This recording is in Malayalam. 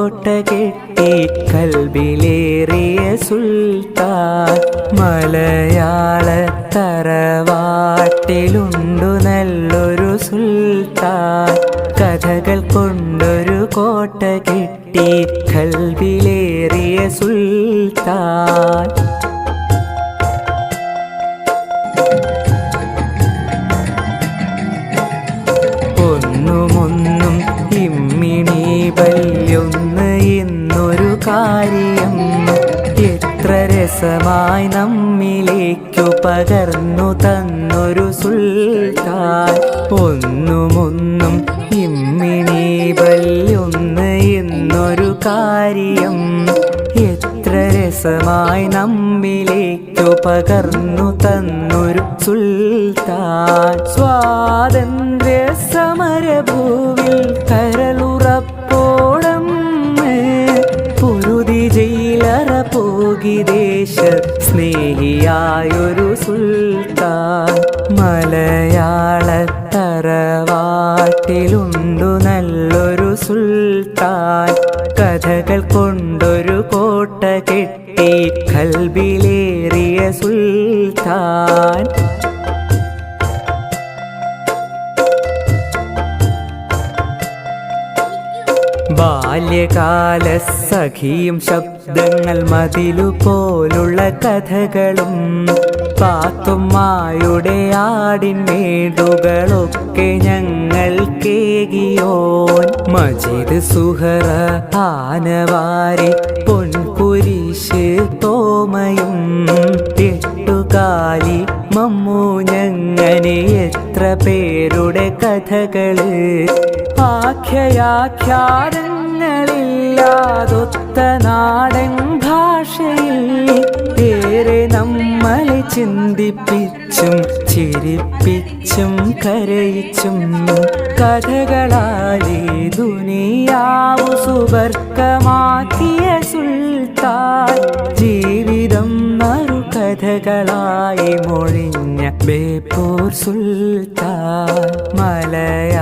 കോട്ട കെട്ടി കൽബിലേറിയ സുൽത്താൻ മലയാള തറവാട്ടിലുണ്ടു നല്ലൊരു സുൽത്താൻ. കഥകൾ കൊണ്ടൊരു കോട്ട കെട്ടി കൽബിലേറിയ സുൽത്താൻ. രസമായി നമ്മിലേക്കു പകർന്നു തന്നൊരു സുൽത്താൻ. ഒന്നുമൊന്നും ഇമ്മിണി വല്യൊന്ന് എന്നൊരു കാര്യം. എത്ര രസമായി നമ്മിലേക്കു പകർന്നു തന്നൊരു സുൽത്താൻ. സ്വാതന്ത്ര്യ സമരഭൂവിൽ കരളുറപ്പോളം പൊരുതി ജയിലറ പോകി ദേശ സ്നേഹിയായൊരു സുൽത്താൻ മലയാളത്തറവാട്ടിലുണ്ടു നല്ലൊരു സുൽത്താൻ. കഥകൾ കൊണ്ടൊരു കോട്ട കെട്ടി കൽബിലേറിയ സുൽത്താൻ. ബാല്യകാല സഖിയും ശബ്ദങ്ങൾ മതിലു പോലുള്ള കഥകളും പാത്തുമ്മായുടെ ആടിൻമേടുകളൊക്കെ ഞങ്ങൾ കേകിയോൻ. മജീദ് സുഹറ ആനവാരി പൊൻകുരിശ് തോമയും എട്ടുകാലി മമ്മു ഞങ്ങനെ എത്ര പേരുടെ കഥകൾ. ആഖ്യയാഖ്യാനങ്ങളില്ലാതൊത്ത നാടൻ ഭാഷയിൽ ഏറെ നമ്മളെ ചിന്തിപ്പിച്ചും ചിരിപ്പിച്ചും കരയിച്ചും കഥകളാലേ ദുനിയാവു സുവർക്കമാക്കിയ സുൽത്താൻ ജീവിതം മറു കഥകളായി മൊഴിഞ്ഞ ബേപ്പൂർ സുൽത്താൻ മലയ